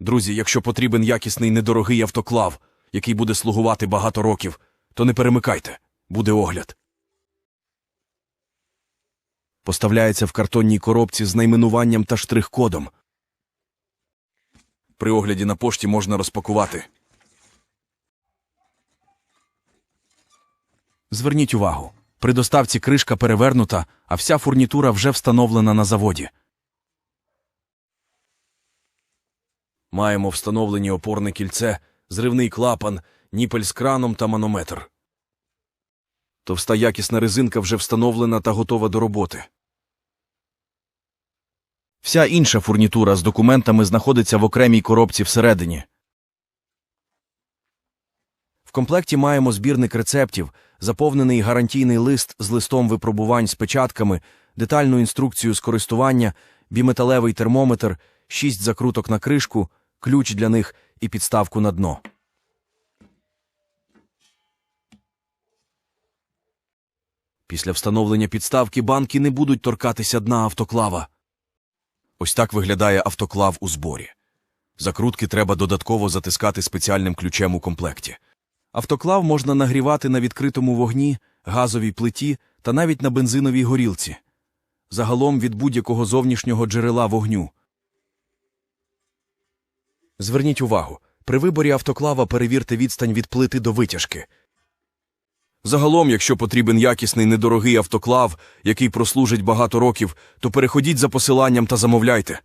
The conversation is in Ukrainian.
Друзі, якщо потрібен якісний недорогий автоклав, який буде слугувати багато років, то не перемикайте, буде огляд. Поставляється в картонній коробці з найменуванням та штрих-кодом. При огляді на пошті можна розпакувати. Зверніть увагу. При доставці кришка перевернута, а вся фурнітура вже встановлена на заводі. Маємо встановлені опорне кільце, зривний клапан, ніпель з краном та манометр. Товста якісна резинка вже встановлена та готова до роботи. Вся інша фурнітура з документами знаходиться в окремій коробці всередині. В комплекті маємо збірник рецептів, заповнений гарантійний лист з листом випробувань з печатками, детальну інструкцію з користування, біметалевий термометр, шість закруток на кришку, ключ для них і підставку на дно. Після встановлення підставки банки не будуть торкатися дна автоклава. Ось так виглядає автоклав у зборі. Закрутки треба додатково затискати спеціальним ключем у комплекті. Автоклав можна нагрівати на відкритому вогні, газовій плиті та навіть на бензиновій горілці. Загалом від будь-якого зовнішнього джерела вогню. Зверніть увагу, при виборі автоклава перевірте відстань від плити до витяжки. Загалом, якщо потрібен якісний недорогий автоклав, який прослужить багато років, то переходіть за посиланням та замовляйте.